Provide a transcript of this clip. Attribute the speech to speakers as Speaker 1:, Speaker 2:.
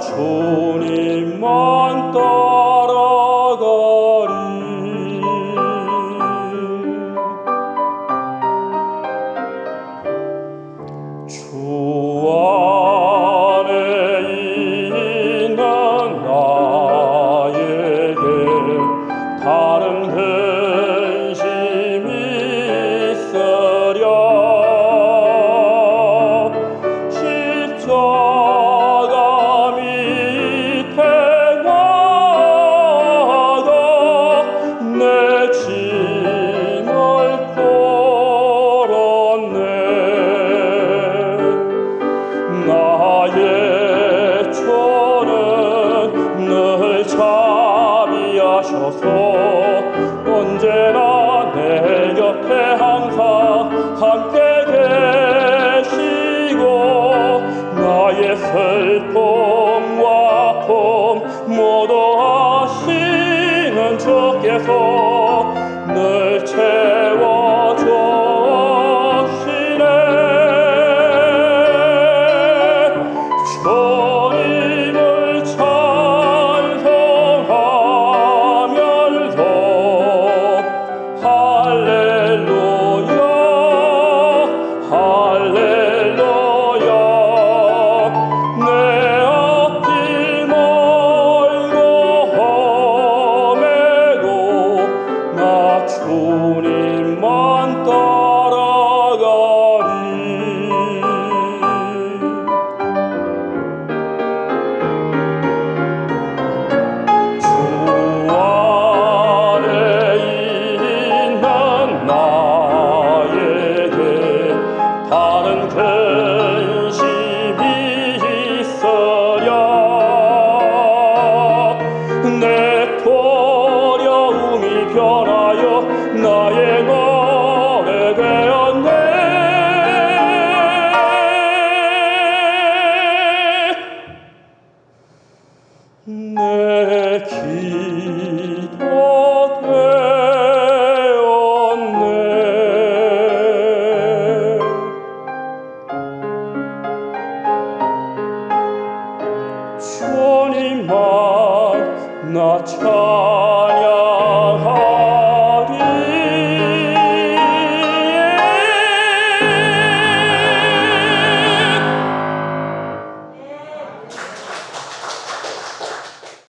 Speaker 1: 주님만 따 언제나 내 곁에 항상 함께 계시고 나의 슬픔과 픔 모두 아시는 주께서 늘 채워 근심이 있으랴 내 두려움이 변하여 나의 노래 되었네. 내기 주님만 나 찾.